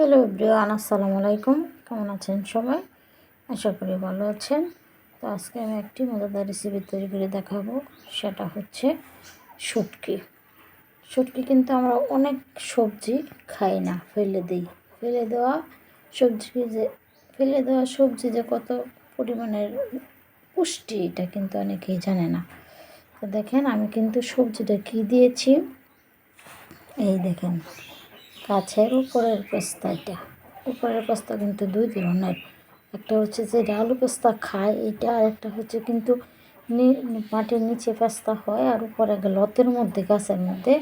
Hello Brian আসসালামু আলাইকুম। কেমন আছেন সবাই? আশা করি ভালো আছেন। তো আজকে আমি একটি মজাদার রেসিপি তৈরি করে দেখাবো। সেটা হচ্ছে শুটকি। শুটকি কিন্তু আমরা অনেক সবজি খাই না, ফেলে দিই। ফেলে দেওয়া সবজি যে, ফেলে দেওয়া সবজি যে কত পরিমাণের পুষ্টি, এটা কিন্তু অনেকেই জানে না। তো দেখেন আমি কিন্তু সবজিটা কী দিয়েছি। এই দেখেন। কাছের উপরের পেস্তা এটা উপরের পেস্তা কিন্তু দুই ধরনের। একটা হচ্ছে যে আলু পেস্তা খায়, এটা আর একটা হচ্ছে কিন্তু মাটির নিচে পেস্তা হয় আর উপরে লতের মধ্যে, গাছের মধ্যে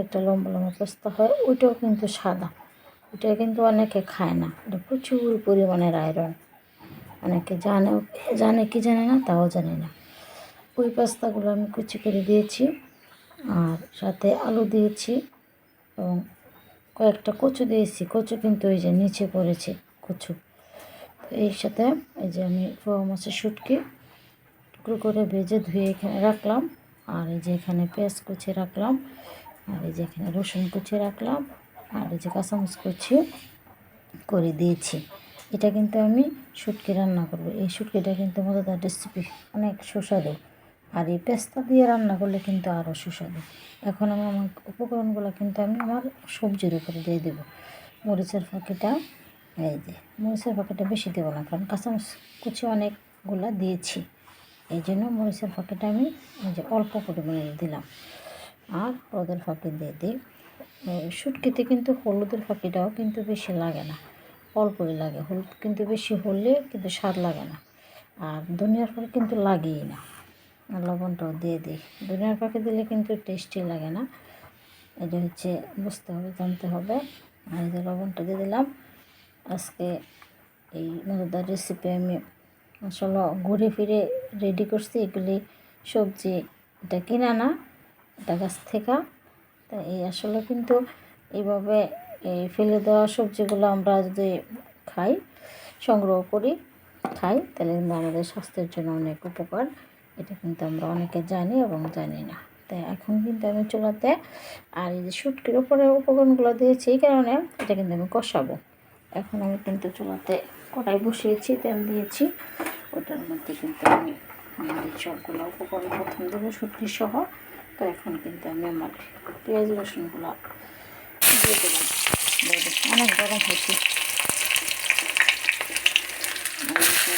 একটা লম্বা লম্বা পেস্তা হয়, ওইটাও কিন্তু সাদা। ওইটা কিন্তু অনেকে খায় না। এটা প্রচুর পরিমাণের আয়রন। অনেকে জানে জানে কি জানে না, তাও জানে না। ওই পাস্তাগুলো আমি কুচি করে দিয়েছি আর সাথে আলু দিয়েছি এবং কয়েকটা কচু দিয়েছি, কচু কিন্তু ওই যে নিচে পড়েছে কচু। তো এর সাথে এই যে আমি পোয়া মাছের শুটকি টুকরো করে ভেজে ধুয়ে এখানে রাখলাম। আর এই যে এখানে পেঁয়াজ কুচি রাখলাম, আর এই যে এখানে রসুন কুচি রাখলাম, আর এই যে কাঁচামচ কুচি করে দিয়েছি। এটা কিন্তু আমি শুটকি রান্না করব। এই শুটকিটা কিন্তু মজাদার রেসিপি অনেক সুস্বাদু। আর এই পেস্তা দিয়ে রান্না করলে কিন্তু আরও সুস্বাদু। এখন আমি আমার উপকরণগুলো কিন্তু আমি আমার সবজির উপরে দিয়ে দেবো। মরিচের ফাঁকিটা, এই যে, মরিচের ফাঁকিটা বেশি দেবো না, কারণ কাঁচামরিচ কুচি অনেকগুলো দিয়েছি। এই জন্য মরিচের ফাঁকিটা আমি এই যে অল্প পরিমাণে দিলাম। আর হলুদের ফাঁকি দিয়ে দিই। শুটকিতে কিন্তু হলুদের ফাঁকিটাও কিন্তু বেশি লাগে না, অল্পই লাগে। হলুদ কিন্তু বেশি হলে কিন্তু স্বাদ লাগে না। আর ধনিয়ার পরে কিন্তু লাগেই না। লবণটাও দিয়ে দিই। ধনিয়ার পাখি দিলে কিন্তু টেস্টি লাগে না। এটা হচ্ছে বুঝতে হবে, জানতে হবে। আর এই যে লবণটা দিয়ে দিলাম। আজকে এই মজাদার রেসিপি আমি আসলে ঘুরে ফিরে রেডি করছি। এগুলি সবজি, এটা কিনা না, এটা গাছ থেকে। তা এই আসলে কিন্তু এইভাবে এই ফেলে দেওয়া সবজিগুলো আমরা যদি খাই, সংগ্রহ করি, খাই, তাহলে কিন্তু আমাদের স্বাস্থ্যের জন্য অনেক উপকার। এটা কিন্তু আমরা অনেকে জানি এবং জানি না। তাই এখন কিন্তু আমি চুলাতে আর এই যে শুটকির উপরে উপকরণগুলো দিয়েছি, এই কারণে এটা কিন্তু আমি কষাবো। এখন আমি কিন্তু চুলাতে কড়াই বসিয়েছি, তেল দিয়েছি। ওটার মধ্যে কিন্তু আমি সবগুলো উপকরণ প্রথম দেবো শুটকি সহ। তো এখন কিন্তু আমি আমার পেঁয়াজ রসুনগুলো দিয়ে দেবো অনেক গরম হয়েছে।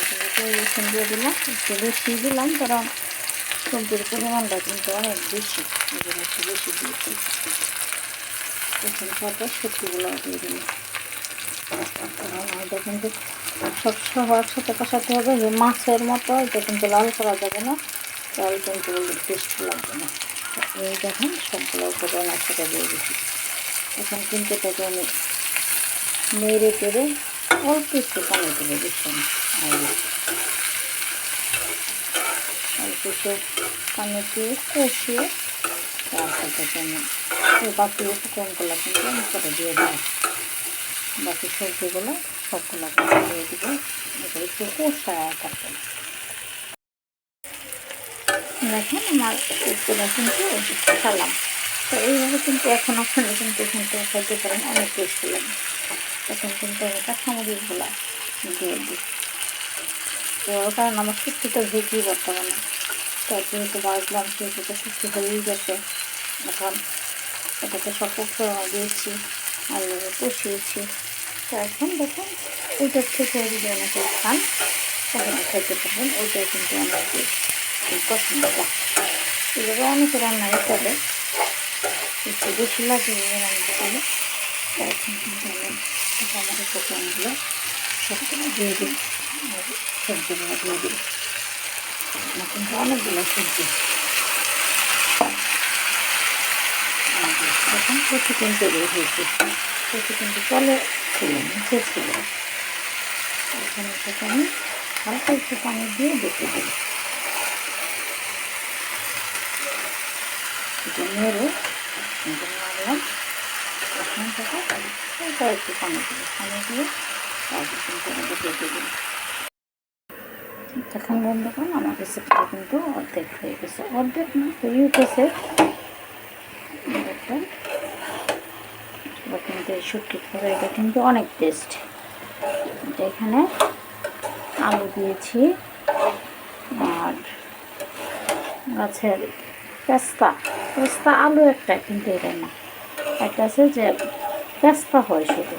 রসুন দিয়ে দিলাম একটু বেশি দিলাম কারণ সবজির পরিমাণটা কিন্তু অনেক বেশি জন্য একটু বেশি দিয়েছি সাথে সবজিগুলো দিয়ে দিলাম এটা কিন্তু সব সহ একসাথে কষাতে হবে যে মাছের মতো এটা কিন্তু লাল করা যাবে না লাল কিন্তু টেস্ট লাগবে না এই দেখেন সবগুলো উপকরণ একসাথে দিয়ে দিচ্ছি এখন কিন্তু এটাকে আমি মেরে টেড়ে অল্প একটু পানি দেবো আর অল্প একটু পানি দিয়ে কষিয়ে তারপরে আমি ওই বাকি কিন্তু আমি করে দিয়ে দেবো। বাকি সবজিগুলো সবগুলো দিয়ে দেবো। এটা একটু কষায় তারপরে। দেখেন, আমার সবজিগুলো কিন্তু খালাম। তো এইভাবে কিন্তু এখন আপনারা কিন্তু এখান থেকে খাইতে পারেন। অনেক টেস্ট লাগে। এখন কিন্তু আমি কাঁচামরিচগুলো দিয়ে দিই। তো কারণ আমার তো ভেজেই বর্তমানে। তো যেহেতু বাজলাম সেহেতু শুক্তি হয়েই গেছে। এখন এটাকে সব দিয়েছি, আর কষিয়েছি। তো এখন দেখুন, ওইটার থেকে যদি অনেকে খান তখন খাইতে পারবেন। ওইটাই কিন্তু অনেকে পছন্দটা এভাবে অনেকে রান্নাই করে একটু বেশি লাগে রান্না করলে এখন কিন্তু আমি উপকরণগুলো সবগুলো দিয়ে দিই। সবজিগুলো দিয়ে দিই। কিন্তু অনেকগুলো সবজি। এখন কচু কিন্তু হয়েছে। কচু কিন্তু তলে ছিল নিচে ছিল এখানে থেকে আমি হালকা একটু পানি দিয়ে দেখে দিই। এটা থেকে একটু পানি দিই পানি দিয়ে কিন্তু আমাকে কিন্তু অর্ধেক হয়ে গেছে। অর্ধেক না হয়ে দেখবেন কিন্তু এই শুটকি তরকারিটা কিন্তু অনেক টেস্ট এটা এখানে আলু দিয়েছি আর গাছের পেস্তা। পেস্তা আলু একটা, কিন্তু এটা না। একটা আছে যে পেস্তা হয় শুধু।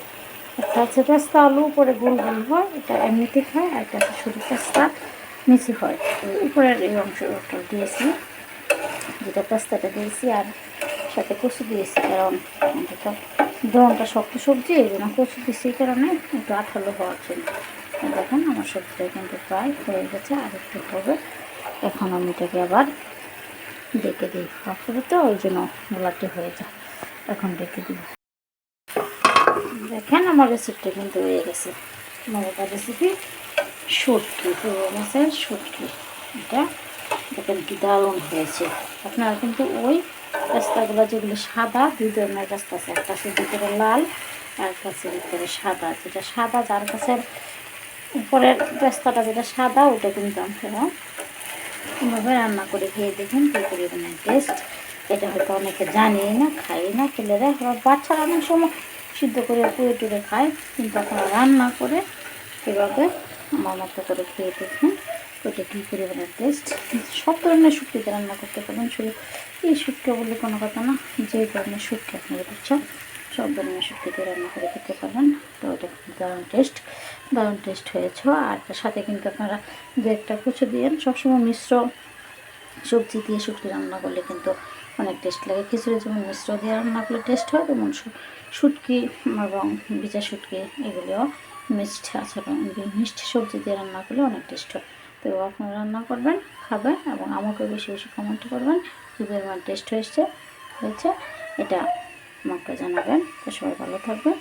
একটা আছে পেস্তা, আলু, উপরে গোল গোল হয়, এটা এমনিতে খায়, আর একটা আছে শুধু পেস্তা নিচে হয়। উপরের এই অংশটা দিয়েছি, যেটা পেস্তাটা দিয়েছি, আর সাথে কচু দিয়েছি, কারণ এটা দোনটা শক্ত সবজি, এই জন্য কচু দিয়েছি, এই কারণে একটু আঠালো হওয়ার জন্য। দেখেন, আমার সবজিটা কিন্তু প্রায় হয়ে গেছে, আর একটু হবে। এখন আমি এটাকে আবার ডেকে দিই তারপরে তো ওই জন্য গোলাটি হয়ে যায়। এখন ডেকে দিই। দেখেন আমার রেসিপিটা কিন্তু হয়ে গেছে। মজাদার রেসিপি শুটকি পুরো মাছের শুটকি। এটা দেখেন কি দারুণ হয়েছে। আপনারা কিন্তু ওই রাস্তাগুলো যেগুলো সাদা, দুই ধরনের রাস্তা আছে। আছে ভিতরে লাল, আর আছে ভিতরে সাদা। যেটা সাদা, যার কাছে উপরের রাস্তাটা যেটা সাদা ওটা কিন্তু আপনারা এভাবে রান্না করে খেয়ে দেখুন, কী পরিমাণের টেস্ট এটা হয়তো অনেকে জানি না খাই না ছেলেরা বাচ্চারা অনেক সময় সিদ্ধ করে পুড়ে টুড়ে খায়, কিন্তু আপনারা রান্না করে এভাবে আমার মতো করে খেয়ে দেখুন ওটা কী পরিমাণের টেস্ট সব ধরনের শুটকিতে রান্না করতে পারেন। শুধু এই শুটকি বলে কোনো কথা না, যে ধরনের শুটকি আপনারা দিচ্ছেন সব ধরনের শুটকিতে রান্না করে খেতে পারবেন। তো কিন্তু দারুণ টেস্ট দারুণ টেস্ট হয়েছে। আর তার সাথে কিন্তু আপনারা দু একটা কুচো দিয়েন। সবসময় মিশ্র সবজি দিয়ে শুটকি রান্না করলে কিন্তু অনেক টেস্ট লাগে। খিচুড়ি যেমন মিশ্র দিয়ে রান্না করলে টেস্ট হয়, তেমন শুটকি এবং বিচা শুটকি এগুলিও মিষ্টি আচরণ মিষ্টি সবজি দিয়ে রান্না করলে অনেক টেস্ট হয়। তো আপনারা রান্না করবেন, খাবেন এবং আমাকে বেশি বেশি কমেন্ট করবেন কী পরিমাণ টেস্ট হয়েছে হয়েছে, এটা আমাকে জানাবেন। তো সবাই ভালো থাকবেন